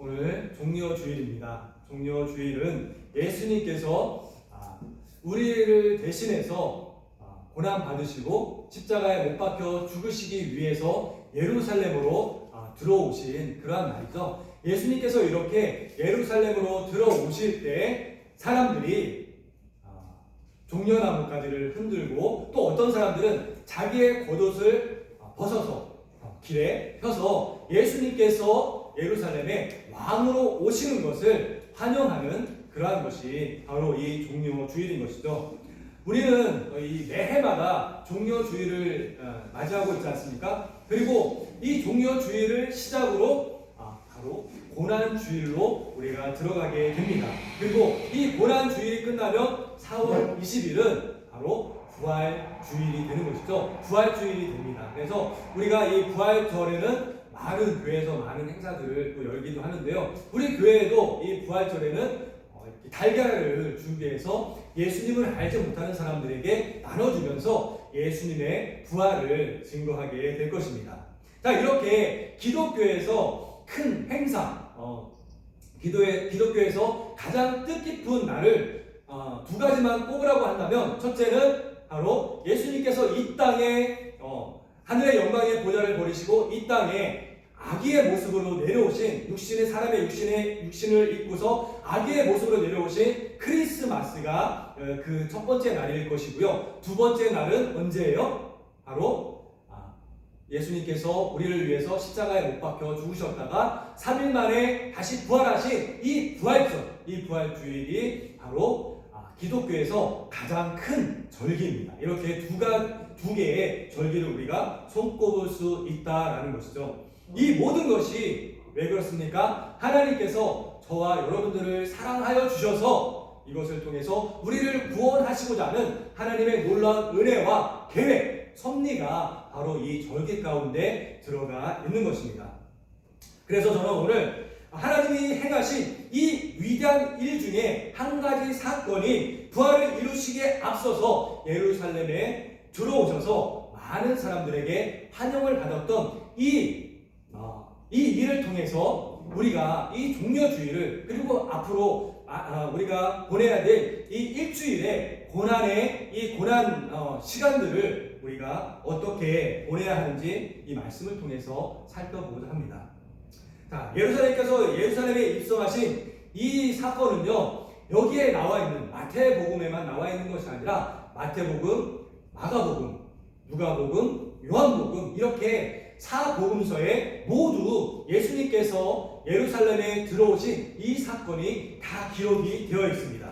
오늘 종려 주일입니다. 종려 주일은 예수님께서 아, 우리를 대신해서 아, 고난 받으시고 십자가에 못 박혀 죽으시기 위해서 예루살렘으로 아, 들어오신 그러한 날이죠. 예수님께서 이렇게 예루살렘으로 들어오실 때 사람들이 아, 종려나무가지를 흔들고 또 어떤 사람들은 자기의 겉옷을 아, 벗어서 어, 길에 펴서 예수님께서 예루살렘에 왕으로 오시는 것을 환영하는 그러한 것이 바로 이 종려 주일인 것이죠. 우리는 이 매해마다 종려 주일을 어, 맞이하고 있지 않습니까? 그리고 이 종려 주일을 시작으로 아, 바로 고난 주일로 우리가 들어가게 됩니다. 그리고 이 고난 주일이 끝나면 4월 20일은 바로 부활 주일이 되는 것이죠. 부활 주일이 됩니다. 그래서 우리가 이 부활절에는 많은 교회에서 많은 행사들을 또 열기도 하는데요. 우리 교회에도 이 부활절에는 어, 달걀을 준비해서 예수님을 알지 못하는 사람들에게 나눠주면서 예수님의 부활을 증거하게 될 것입니다. 자, 이렇게 기독교에서 큰 행사, 어, 기도의, 기독교에서 가장 뜻깊은 날을 어, 두 가지만 꼽으라고 한다면 첫째는 바로 예수님께서 이 땅에 어, 하늘의 영광의 보좌를 버리시고 이 땅에 아기의 모습으로 내려오신 육신의 사람의 육신의 육신을 입고서 아기의 모습으로 내려오신 크리스마스가 어, 그첫 번째 날일 것이고요. 두 번째 날은 언제예요? 바로 아, 예수님께서 우리를 위해서 십자가에 못 박혀 죽으셨다가 3일 만에 다시 부활하신 이 부활절, 이 부활 주일이 바로 아, 기독교에서 가장 큰 절기입니다. 이렇게 두 가 두 개의 절기를 우리가 손꼽을 수 있다라는 것이죠. 이 모든 것이 왜 그렇습니까? 하나님께서 저와 여러분들을 사랑하여 주셔서 이것을 통해서 우리를 구원하시고자 하는 하나님의 놀라운 은혜와 계획, 섭리가 바로 이 절기 가운데 들어가 있는 것입니다. 그래서 저는 오늘 하나님이 행하신 이 위대한 일 중에 한 가지 사건이 부활을 이루시기에 앞서서 예루살렘에 들어오셔서 많은 사람들에게 환영을 받았던 이, 어, 이 일을 통해서 우리가 이 종려주의를 그리고 앞으로 아, 아, 우리가 보내야 될 이 일주일의 고난의 이 고난 어, 시간들을 우리가 어떻게 보내야 하는지 이 말씀을 통해서 살펴보고자 합니다. 자, 예루살렘께서 예루살렘에 입성하신 이 사건은요, 여기에 나와 있는 마태복음에만 나와 있는 것이 아니라 마태복음, 마가복음, 누가복음, 요한복음 이렇게 사복음서에 모두 예수님께서 예루살렘에 들어오신 이 사건이 다 기록이 되어 있습니다.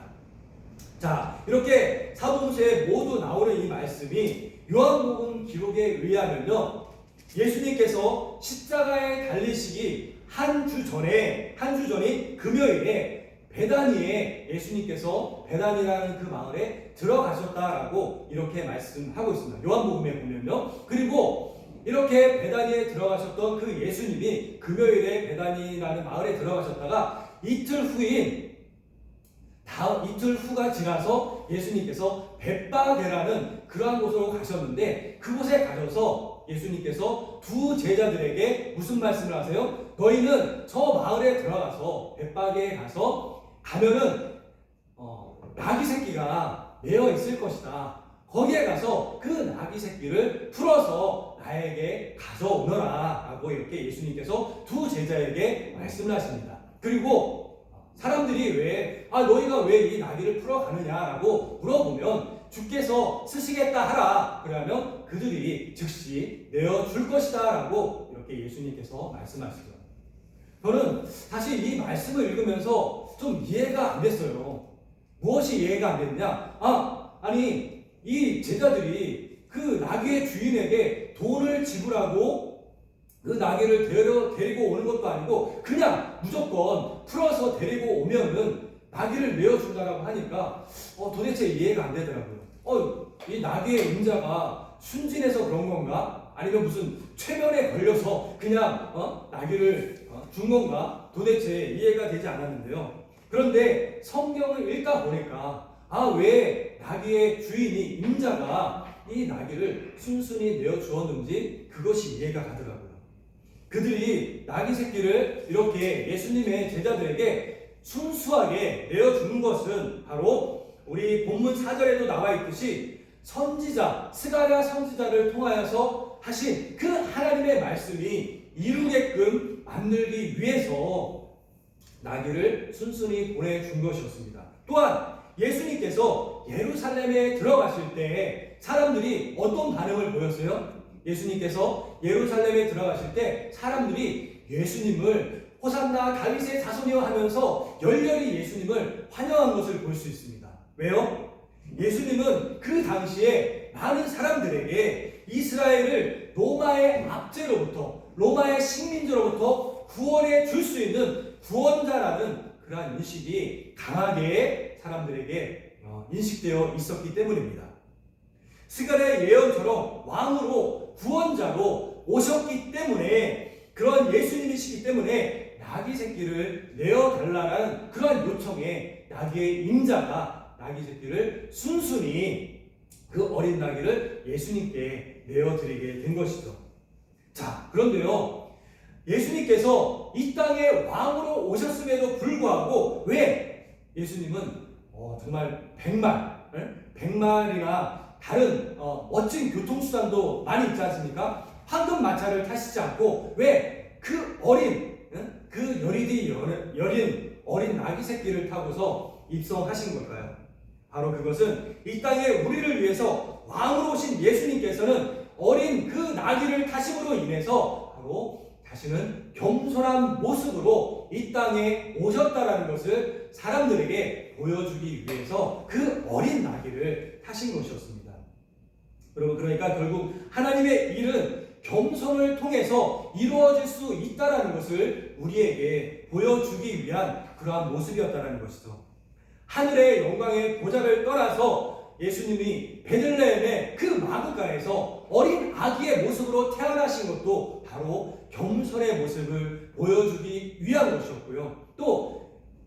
자, 이렇게 사복음서에 모두 나오는 이 말씀이 요한복음 기록에 의하면요. 예수님께서 십자가에 달리시기 한 주 전에 한 주 전인 금요일에 베다니에 예수님께서 베다니라는 그 마을에 들어가셨다라고 이렇게 말씀하고 있습니다. 요한복음에 보면요. 그리고 이렇게 베다니에 들어가셨던 그 예수님이 금요일에 베다니라는 마을에 들어가셨다가 이틀 후인 다음 이틀 후가 지나서 예수님께서 벳바게라는 그러한 곳으로 가셨는데 그곳에 가셔서 예수님께서 두 제자들에게 무슨 말씀을 하세요? 너희는 저 마을에 들어가서 벳바게에 가서 가면은 어, 나귀 새끼가 매어 있을 것이다. 거기에 가서 그 나귀 새끼를 풀어서 나에게 가져오너라 라고 이렇게 예수님께서 두 제자에게 말씀을 하십니다. 그리고 사람들이 왜, 아, 너희가 왜 이 나귀를 풀어가느냐라고 물어보면 주께서 쓰시겠다 하라. 그러면 그들이 즉시 내어줄 것이다. 라고 이렇게 예수님께서 말씀하시죠. 저는 사실 이 말씀을 읽으면서 좀 이해가 안 됐어요. 무엇이 이해가 안 됐냐? 아, 아니, 이 제자들이 그 나귀의 주인에게 돈을 지불하고 그 나귀를 데려, 데리고 오는 것도 아니고 그냥 무조건 풀어서 데리고 오면은 나귀를 내어준다라고 하니까 어, 도대체 이해가 안 되더라고요. 어, 이 나귀의 임자가 순진해서 그런 건가? 아니면 무슨 최면에 걸려서 그냥 어? 나귀를 어? 준 건가? 도대체 이해가 되지 않았는데요. 그런데 성경을 읽다 보니까 아 왜 나귀의 주인이 임자가 이 나귀를 순순히 내어 주었는지 그것이 이해가 가더라고요. 그들이 나귀 새끼를 이렇게 예수님의 제자들에게 순수하게 내어 주는 것은 바로 우리 본문 4절에도 나와 있듯이 선지자, 스가랴 선지자를 통하여서 하신 그 하나님의 말씀이 이루게끔 만들기 위해서 나귀를 순순히 보내준 것이었습니다. 또한 예수님께서 예루살렘에 들어가실 때 사람들이 어떤 반응을 보였어요? 예수님께서 예루살렘에 들어가실 때 사람들이 예수님을 호산나 다윗의 자손이여 하면서 열렬히 예수님을 환영한 것을 볼 수 있습니다. 왜요? 예수님은 그 당시에 많은 사람들에게 이스라엘을 로마의 압제로부터 로마의 식민지로부터 구원해 줄 수 있는 구원자라는 그러한 인식이 강하게 사람들에게 어, 인식되어 있었기 때문입니다. 스가랴의 예언처럼 왕으로 구원자로 오셨기 때문에 그런 예수님이시기 때문에 나귀 새끼를 내어 달라는 그러한 요청에 나귀의 임자가 나귀 새끼를 순순히 그 어린 나귀를 예수님께 내어 드리게 된 것이죠. 자, 그런데요. 예수님께서 이 땅에 왕으로 오셨음에도 불구하고 왜 예수님은 어, 정말 백말, 예? 백말이나 다른 어, 멋진 교통수단도 많이 있지 않습니까? 황금 마차를 타시지 않고 왜 그 어린 예? 그 여리디 여- 여린 어린 아기 새끼를 타고서 입성하신 걸까요? 바로 그것은 이 땅에 우리를 위해서 왕으로 오신 예수님께서는 어린 그 나귀를 타심으로 인해서 바로 다시는 겸손한 모습으로 이 땅에 오셨다라는 것을 사람들에게 보여주기 위해서 그 어린 나귀를 타신 것이었습니다. 여러분 그러니까 결국 하나님의 일은 겸손을 통해서 이루어질 수 있다라는 것을 우리에게 보여주기 위한 그러한 모습이었다라는 것이죠. 하늘의 영광의 보좌를 떠나서 예수님이 베들레헴의 그 마구간에서 어린 아기의 모습으로 태어나신 것도 바로 겸손의 모습을 보여주기 위한 것이었고요. 또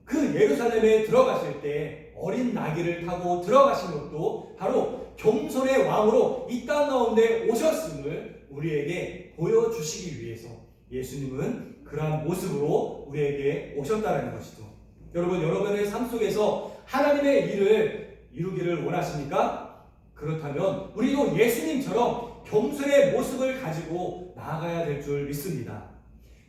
그 예루살렘에 들어가실 때 어린 나귀를 타고 들어가신 것도 바로 겸손의 왕으로 이 땅 가운데 오셨음을 우리에게 보여주시기 위해서 예수님은 그러한 모습으로 우리에게 오셨다는 것이죠. 여러분, 여러분의 삶 속에서 하나님의 일을 이루기를 원하십니까? 그렇다면 우리도 예수님처럼 겸손의 모습을 가지고 나아가야 될 줄 믿습니다.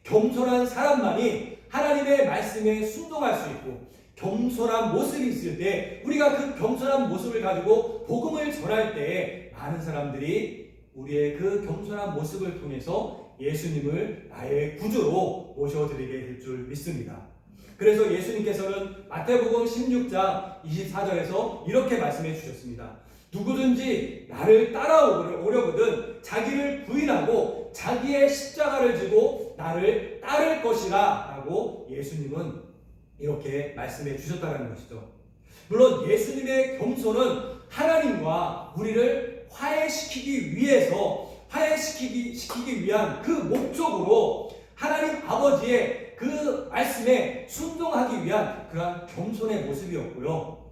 겸손한 사람만이 하나님의 말씀에 순종할 수 있고 겸손한 모습이 있을 때 우리가 그 겸손한 모습을 가지고 복음을 전할 때 많은 사람들이 우리의 그 겸손한 모습을 통해서 예수님을 나의 구주로 모셔드리게 될 줄 믿습니다. 그래서 예수님께서는 마태복음 16장 24절에서 이렇게 말씀해 주셨습니다. 누구든지 나를 따라오려거든 자기를 부인하고 자기의 십자가를 지고 나를 따를 것이라 라고 예수님은 이렇게 말씀해 주셨다는 것이죠. 물론 예수님의 겸손은 하나님과 우리를 화해시키기 위해서 화해시키기 시키기 위한 그 목적으로 하나님 아버지의 그 말씀에 순종하기 위한 그러한 겸손의 모습이었고요.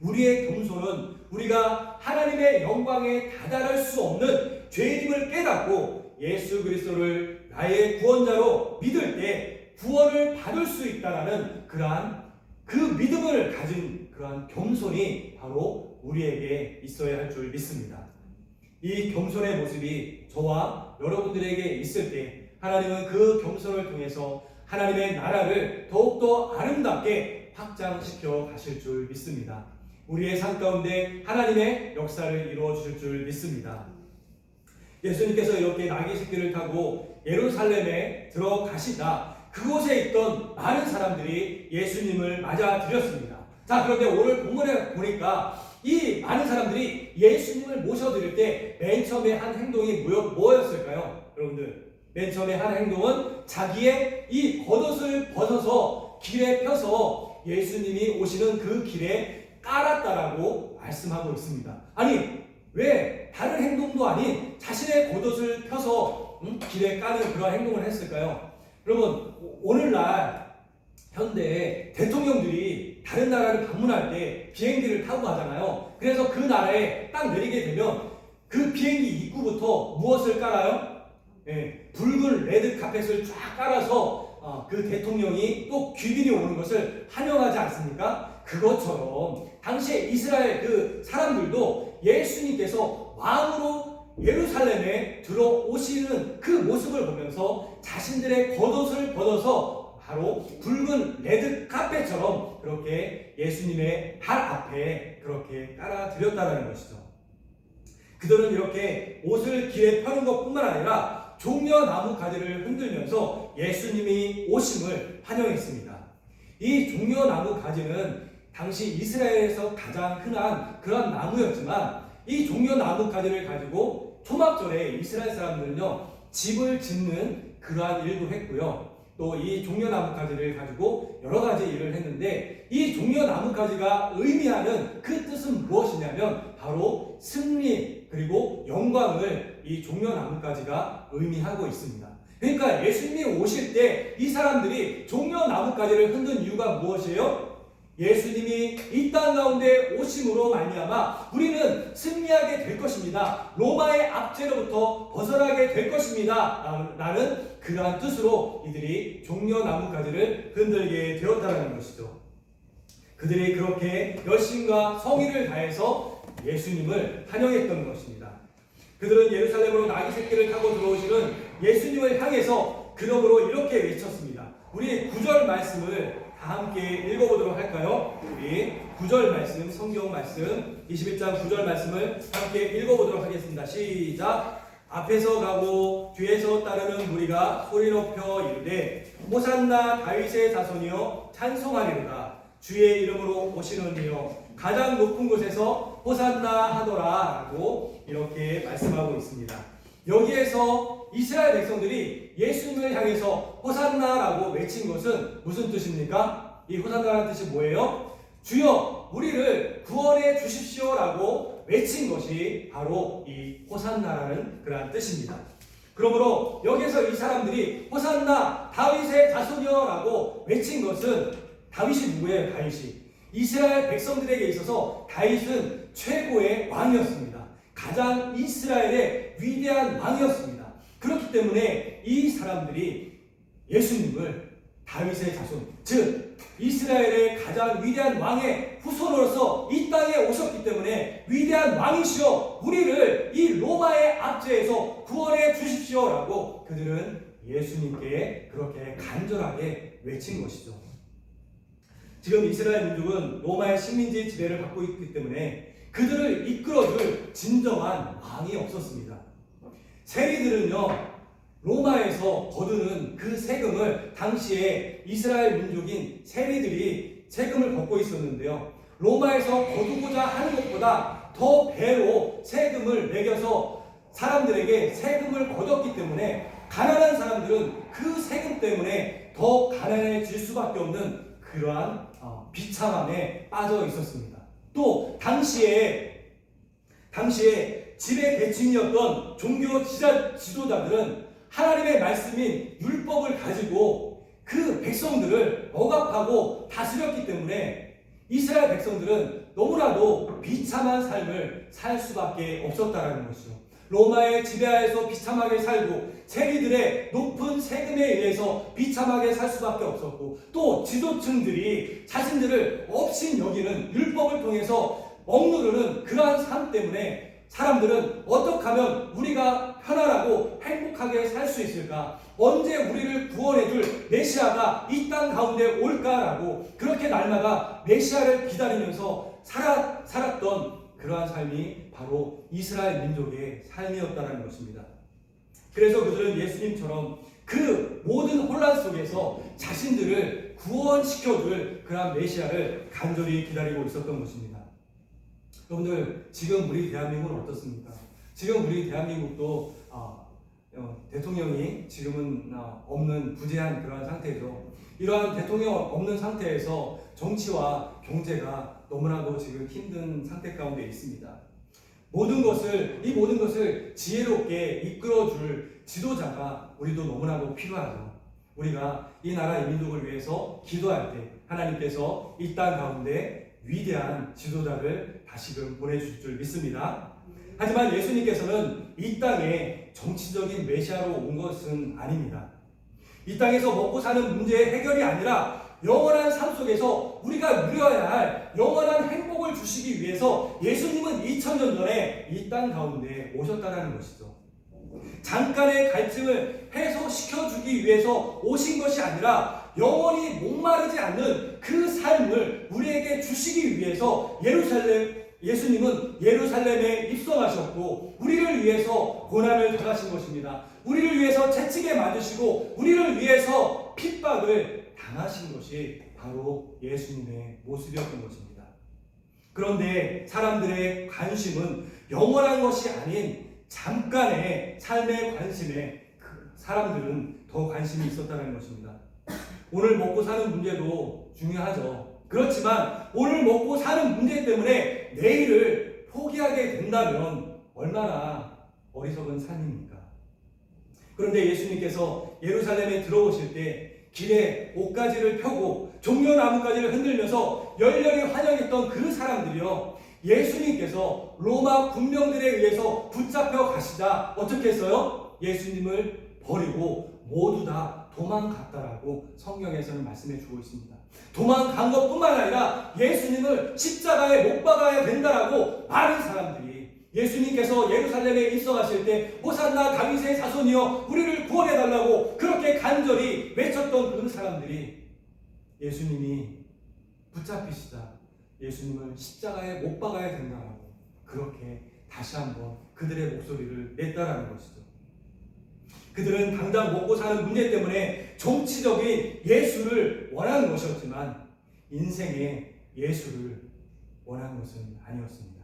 우리의 겸손은 우리가 하나님의 영광에 다다를 수 없는 죄인임을 깨닫고 예수 그리스도를 나의 구원자로 믿을 때 구원을 받을 수 있다라는 그러한 그 믿음을 가진 그러한 겸손이 바로 우리에게 있어야 할 줄 믿습니다. 이 겸손의 모습이 저와 여러분들에게 있을 때 하나님은 그 겸손을 통해서 하나님의 나라를 더욱더 아름답게 확장시켜 가실 줄 믿습니다. 우리의 삶 가운데 하나님의 역사를 이루어 주실 줄 믿습니다. 예수님께서 이렇게 나귀 새끼를 타고 예루살렘에 들어가시다. 그곳에 있던 많은 사람들이 예수님을 맞아들였습니다. 자, 그런데 오늘 본문에 보니까 이 많은 사람들이 예수님을 모셔드릴 때 맨 처음에 한 행동이 뭐였을까요? 여러분들, 맨 처음에 한 행동은 자기의 이 겉옷을 벗어서 길에 펴서 예수님이 오시는 그 길에 깔았다라고 말씀하고 있습니다. 아니, 왜 다른 행동도 아닌 자신의 겉옷을 펴서 음? 길에 까는 그런 행동을 했을까요? 여러분, 오- 오늘날 현대 대통령들이 다른 나라를 방문할 때 비행기를 타고 가잖아요. 그래서 그 나라에 딱 내리게 되면 그 비행기 입구부터 무엇을 깔아요? 예, 붉은 레드 카펫을 쫙 깔아서 어, 그 대통령이 또 귀빈이 오는 것을 환영하지 않습니까? 그것처럼 당시에 이스라엘 그 사람들도 예수님께서 왕으로 예루살렘에 들어오시는 그 모습을 보면서 자신들의 겉옷을 벗어서 바로 붉은 레드 카펫처럼 그렇게 예수님의 발 앞에 그렇게 깔아드렸다는 것이죠. 그들은 이렇게 옷을 길에 펴는 것 뿐만 아니라 종려 나무 가지를 흔들면서 예수님이 오심을 환영했습니다. 이 종려 나무 가지는 당시 이스라엘에서 가장 흔한 그런 나무였지만 이 종려 나무 가지를 가지고 초막절에 이스라엘 사람들은요 집을 짓는 그러한 일도 했고요. 또 이 종려나무 가지를 가지고 여러 가지 일을 했는데 이 종려나무 가지가 의미하는 그 뜻은 무엇이냐면 바로 승리 그리고 영광을 이 종려나무 가지가 의미하고 있습니다. 그러니까 예수님이 오실 때 이 사람들이 종려나무 가지를 흔든 이유가 무엇이에요? 예수님이 이 땅 가운데 오심으로 말미암아 우리는 승리하게 될 것입니다. 로마의 압제로부터 벗어나게 될 것입니다. 라는 그러한 뜻으로 이들이 종려나무 가지를 흔들게 되었다는 것이죠. 그들이 그렇게 열심과 성의를 다해서 예수님을 환영했던 것입니다. 그들은 예루살렘으로 나귀 새끼를 타고 들어오시는 예수님을 향해서 그러므로 이렇게 외쳤습니다. 우리 구절 말씀을 다 함께 읽어보도록 할까요? 우리 구절 말씀, 성경 말씀, 21장 구절 말씀을 함께 읽어보도록 하겠습니다. 시작. 앞에서 가고 뒤에서 따르는 무리가 소리 높여 이르되 호산나 다윗의 자손이여 찬송하리로다 주의 이름으로 오시는 이여 가장 높은 곳에서 호산나 하더라 라고 이렇게 말씀하고 있습니다. 여기에서 이스라엘 백성들이 예수님을 향해서 호산나라고 외친 것은 무슨 뜻입니까? 이 호산나라는 뜻이 뭐예요? 주여 우리를 구원해 주십시오라고 외친 것이 바로 이 호산나라는 그러한 뜻입니다. 그러므로 여기서 이 사람들이 호산나 다윗의 자손이여라고 외친 것은 다윗이 누구예요? 다윗이 이스라엘 백성들에게 있어서 다윗은 최고의 왕이었습니다. 가장 이스라엘의 위대한 왕이었습니다. 그렇기 때문에 이 사람들이 예수님을 다윗의 자손, 즉 이스라엘의 가장 위대한 왕의 후손으로서 이 땅에 오셨기 때문에 위대한 왕이시여 우리를 이 로마의 압제에서 구원해 주십시오라고 그들은 예수님께 그렇게 간절하게 외친 것이죠. 지금 이스라엘 민족은 로마의 식민지 지배를 받고 있기 때문에 그들을 이끌어줄 진정한 왕이 없었습니다. 세리들은요, 로마에서 거두는 그 세금을 당시에 이스라엘 민족인 세리들이 세금을 걷고 있었는데요. 로마에서 거두고자 하는 것보다 더 배로 세금을 매겨서 사람들에게 세금을 거뒀기 때문에 가난한 사람들은 그 세금 때문에 더 가난해질 수밖에 없는 그러한 어, 비참함에 빠져 있었습니다. 또 당시에 당시에 지배 계층이었던 종교 지자, 지도자들은 하나님의 말씀인 율법을 가지고 그 백성들을 억압하고 다스렸기 때문에 이스라엘 백성들은 너무나도 비참한 삶을 살 수밖에 없었다라는 것이죠. 로마의 지배하에서 비참하게 살고 세리들의 높은 세금에 의해서 비참하게 살 수밖에 없었고 또 지도층들이 자신들을 업신 여기는 율법을 통해서 억누르는 그러한 삶 때문에 사람들은 어떻게 하면 우리가 편안하고 행복하게 살 수 있을까? 언제 우리를 구원해줄 메시아가 이 땅 가운데 올까라고 그렇게 날마다 메시아를 기다리면서 살아, 살았던 그러한 삶이 바로 이스라엘 민족의 삶이었다는 것입니다. 그래서 그들은 예수님처럼 그 모든 혼란 속에서 자신들을 구원시켜줄 그러한 메시아를 간절히 기다리고 있었던 것입니다. 여러분들 지금 우리 대한민국은 어떻습니까? 지금 우리 대한민국도 어, 어, 대통령이 지금은 어, 없는 부재한 그러한 상태죠. 이러한 대통령 없는 상태에서 정치와 경제가 너무나도 지금 힘든 상태 가운데 있습니다. 모든 것을 이 모든 것을 지혜롭게 이끌어줄 지도자가 우리도 너무나도 필요하죠. 우리가 이 나라 이 민족을 위해서 기도할 때 하나님께서 이 땅 가운데 위대한 지도자를 다시금 보내주실 줄 믿습니다. 하지만 예수님께서는 이 땅에 정치적인 메시아로 온 것은 아닙니다. 이 땅에서 먹고 사는 문제의 해결이 아니라 영원한 삶 속에서 우리가 누려야 할 영원한 행복을 주시기 위해서 예수님은 2000년 전에 이 땅 가운데 오셨다라는 것이죠. 잠깐의 갈증을 해 소시켜 주기 위해서 오신 것이 아니라 영원히 목마르지 않는 그 삶을 우리에게 주시기 위해서 예루살렘 예수님은 예루살렘에 입성하셨고 우리를 위해서 고난을 당하신 것입니다. 우리를 위해서 채찍에 맞으시고 우리를 위해서 핍박을 당하신 것이 바로 예수님의 모습이었던 것입니다. 그런데 사람들의 관심은 영원한 것이 아닌 잠깐의 삶의 관심에 그 사람들은 더 관심이 있었다는 것입니다. 오늘 먹고 사는 문제도 중요하죠. 그렇지만 오늘 먹고 사는 문제 때문에 내일을 포기하게 된다면 얼마나 어리석은 삶입니까? 그런데 예수님께서 예루살렘에 들어오실 때 길에 옷가지를 펴고 종려나무가지를 흔들면서 열렬히 환영했던 그 사람들이요. 예수님께서 로마 군병들에 의해서 붙잡혀 가시자 어떻게 했어요? 예수님을 버리고 모두 다 도망갔다라고 성경에서는 말씀해 주고 있습니다. 도망간 것뿐만 아니라 예수님을 십자가에 못 박아야 된다라고 많은 사람들이 예수님께서 예루살렘에 입성하실 때 호산나 다윗의 자손이여 우리를 구원해 달라고 그렇게 간절히 외쳤던 그 사람들이 예수님이 붙잡히시자 예수님을 십자가에 못 박아야 된다라고 그렇게 다시 한번 그들의 목소리를 냈다라는 것이죠. 그들은 당장 먹고 사는 문제 때문에 정치적인 예수를 원하는 것이었지만 인생의 예수를 원하는 것은 아니었습니다.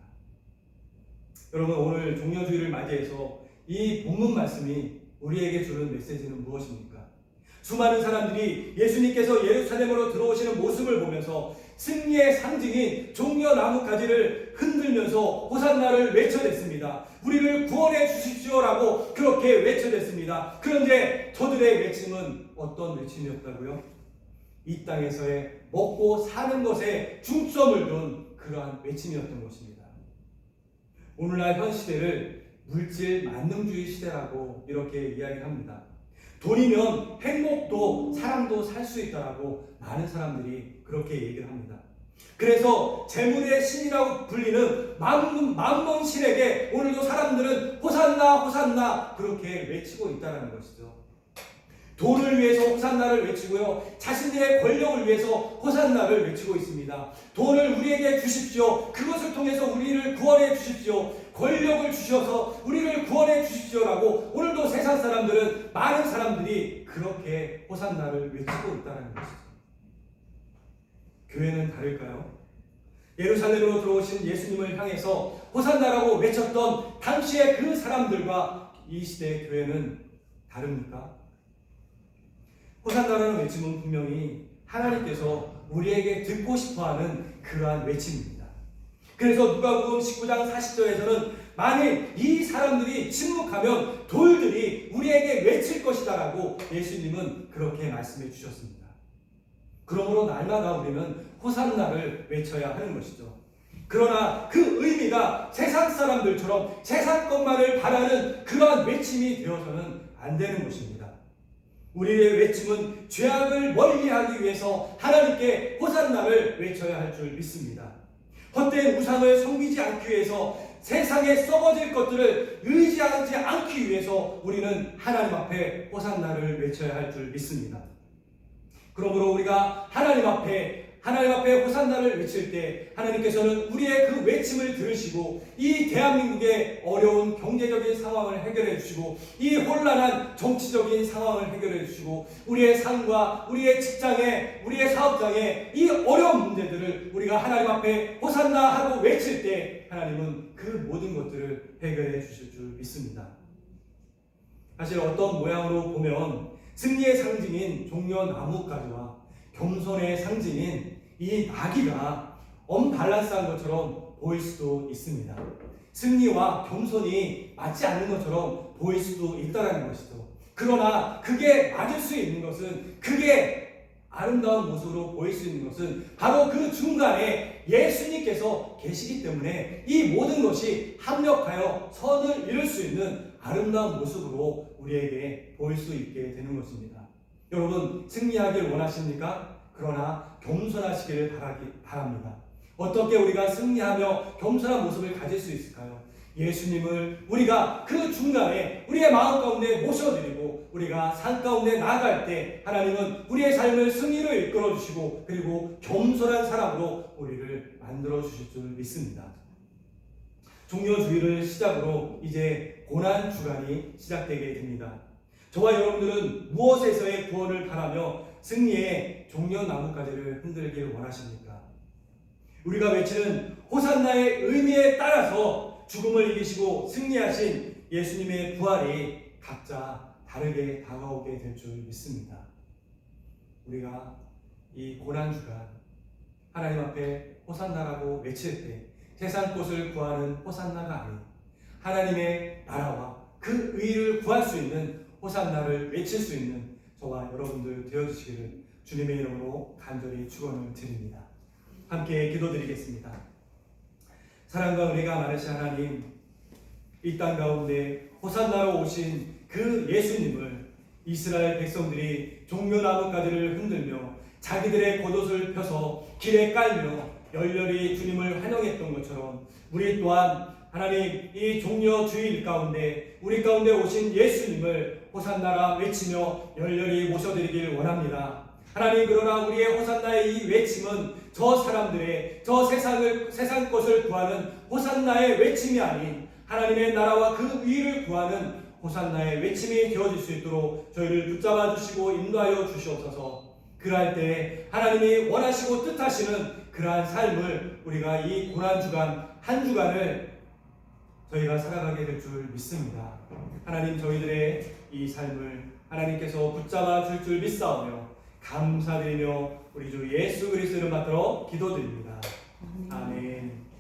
여러분 오늘 종려주의를 맞이해서 이 본문 말씀이 우리에게 주는 메시지는 무엇입니까? 수많은 사람들이 예수님께서 예루살렘으로 들어오시는 모습을 보면서 승리의 상징인 종려 나뭇가지를 흔들면서 호산나를 외쳐댔습니다. 우리를 구원해 주십시오라고 그렇게 외쳐댔습니다. 그런데 저들의 외침은 어떤 외침이었다고요? 이 땅에서의 먹고 사는 것에 중점을 둔 그러한 외침이었던 것입니다. 오늘날 현 시대를 물질 만능주의 시대라고 이렇게 이야기합니다. 돈이면 행복도 사랑도 살 수 있다라고 많은 사람들이 그렇게 얘기를 합니다. 그래서 재물의 신이라고 불리는 만몬 신에게 오늘도 사람들은 호산나 호산나 그렇게 외치고 있다는 것이죠. 돈을 위해서 호산나를 외치고요. 자신들의 권력을 위해서 호산나를 외치고 있습니다. 돈을 우리에게 주십시오. 그것을 통해서 우리를 구원해 주십시오. 권력을 주셔서 우리를 구원해 주십시오라고 오늘도 세상 사람들은 많은 그렇게 호산나를 외치고 있다는 것이죠. 교회는 다를까요? 예루살렘으로 들어오신 예수님을 향해서 호산나라고 외쳤던 당시의 그 사람들과 이 시대의 교회는 다릅니까? 호산나라는 외침은 분명히 하나님께서 우리에게 듣고 싶어하는 그러한 외침입니다. 그래서 누가복음 19장 40절에서는 만일 이 사람들이 침묵하면 돌들이 우리에게 외칠 것이다라고 예수님은 그렇게 말씀해 주셨습니다. 그러므로 날마다 우리는 호산나를 외쳐야 하는 것이죠. 그러나 그 의미가 세상 사람들처럼 세상 것만을 바라는 그러한 외침이 되어서는 안 되는 것입니다. 우리의 외침은 죄악을 멀리하기 위해서 하나님께 호산나를 외쳐야 할 줄 믿습니다. 헛된 우상을 섬기지 않기 위해서 세상에 썩어질 것들을 의지하지 않기 위해서 우리는 하나님 앞에 호산나를 외쳐야 할 줄 믿습니다. 그러므로 우리가 하나님 앞에 하나님 앞에 호산나를 외칠 때 하나님께서는 우리의 그 외침을 들으시고 이 대한민국의 어려운 경제적인 상황을 해결해 주시고 이 혼란한 정치적인 상황을 해결해 주시고 우리의 삶과 우리의 직장에 우리의 사업장에 이 어려운 문제들을 우리가 하나님 앞에 호산나 하고 외칠 때 하나님은 그 모든 것들을 해결해 주실 줄 믿습니다. 사실 어떤 모양으로 보면 승리의 상징인 종려 나뭇가지와 겸손의 상징인 이 나귀가 언밸런스한 것처럼 보일 수도 있습니다. 승리와 겸손이 맞지 않는 것처럼 보일 수도 있다는 것이죠. 그러나 그게 맞을 수 있는 것은 그게 아름다운 모습으로 보일 수 있는 것은 바로 그 중간에 예수님께서 계시기 때문에 이 모든 것이 합력하여 선을 이룰 수 있는 아름다운 모습으로 우리에게 보일 수 있게 되는 것입니다. 여러분 승리하길 원하십니까? 그러나 겸손하시기를 바라기, 바랍니다. 어떻게 우리가 승리하며 겸손한 모습을 가질 수 있을까요? 예수님을 우리가 그 중간에 우리의 마음 가운데 모셔드리고 우리가 산 가운데 나아갈 때 하나님은 우리의 삶을 승리로 이끌어 주시고 그리고 겸손한 사람으로 우리를 만들어 주실 줄 믿습니다. 종료주의를 시작으로 이제 고난 주간이 시작되게 됩니다. 저와 여러분들은 무엇에서의 구원을 바라며 승리의 종려 나뭇가지를 흔들길 원하십니까? 우리가 외치는 호산나의 의미에 따라서 죽음을 이기시고 승리하신 예수님의 부활이 각자 다르게 다가오게 될 줄 믿습니다. 우리가 이 고난 주간 하나님 앞에 호산나라고 외칠 때 세상 꽃을 구하는 호산나가 아닌 하나님의 나라와 그 의를 구할 수 있는 호산나를 외칠 수 있는 저와 여러분들 되어주시기를 주님의 이름으로 간절히 축원을 드립니다. 함께 기도드리겠습니다. 사랑과 은혜가 많으신 하나님, 이 땅 가운데 호산나로 오신 그 예수님을 이스라엘 백성들이 종려나뭇가지를 흔들며 자기들의 겉옷을 펴서 길에 깔며 열렬히 주님을 환영했던 것처럼 우리 또한 하나님 이 종려 주일 가운데 우리 가운데 오신 예수님을 호산나라 외치며 열렬히 모셔드리길 원합니다. 하나님 그러나 우리의 호산나의 이 외침은 저 사람들의 저 세상을 세상 것을 구하는 호산나의 외침이 아닌 하나님의 나라와 그 위를 구하는 호산나의 외침이 되어질 수 있도록 저희를 붙잡아 주시고 인도하여 주시옵소서. 그럴 때 하나님이 원하시고 뜻하시는 그러한 삶을 우리가 이 고난 주간 한 주간을 저희가 살아가게 될 줄 믿습니다. 하나님 저희들의 이 삶을 하나님께서 붙잡아 줄 줄 믿사오며 감사드리며 우리 주 예수 그리스도를 받들어 기도드립니다. 아멘.